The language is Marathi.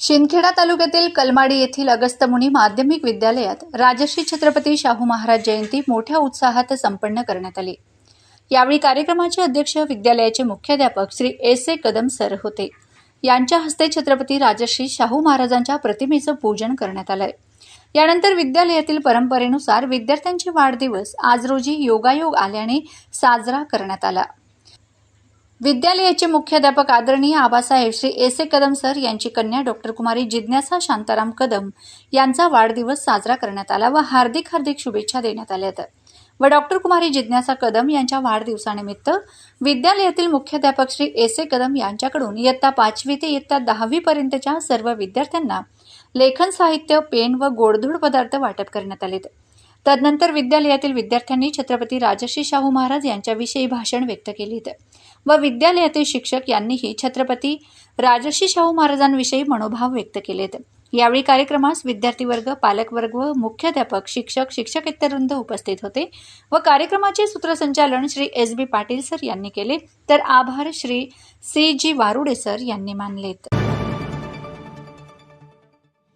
शिंदखेडा तालुक्यातील कलमाडी येथील अगस्तमुनी माध्यमिक विद्यालयात राजश्री छत्रपती शाहू महाराज जयंती मोठ्या उत्साहात संपन्न करण्यात आली. यावेळी कार्यक्रमाचे अध्यक्ष विद्यालयाचे मुख्याध्यापक Shri S A Kadam sir होते. यांच्या हस्ते छत्रपती राजश्री शाहू महाराजांच्या प्रतिमेचं पूजन करण्यात आलंय. यानंतर विद्यालयातील परंपरेनुसार विद्यार्थ्यांचे वाढदिवस आज रोजी योगायोग आल्याने साजरा करण्यात आला. विद्यालयाचे मुख्याध्यापक आदरणीय Abasaheb Shri S A Kadam sir यांची कन्या डॉक्टर कुमारी जिज्ञासा शांताराम कदम यांचा वाढदिवस साजरा करण्यात आला व हार्दिक हार्दिक शुभेच्छा देण्यात आल्यात व डॉक्टर कुमारी जिज्ञासा कदम यांच्या वाढदिवसानिमित्त विद्यालयातील मुख्याध्यापक श्री एस ए कदम यांच्याकडून इयत्ता पाचवी ते इयत्ता दहावी पर्यंतच्या सर्व विद्यार्थ्यांना लेखन साहित्य पेन व गोडधोड पदार्थ वाटप करण्यात आलेत तदनंतर विद्यालयातील विद्यार्थ्यांनी छत्रपती राजश्री शाहू महाराज यांच्याविषयी भाषण व्यक्त केलीत व विद्यालयातील शिक्षक यांनीही छत्रपती राजश्री शाहू महाराजांविषयी मनोभाव व्यक्त केलेत यावेळी कार्यक्रमास विद्यार्थी वर्ग पालकवर्ग व मुख्याध्यापक शिक्षक शिक्षकेतरवृंद उपस्थित होते व कार्यक्रमाचे सूत्रसंचालन Shri S B Patil sir यांनी केले. तर आभार Shri C G Warude sir यांनी मानलेत.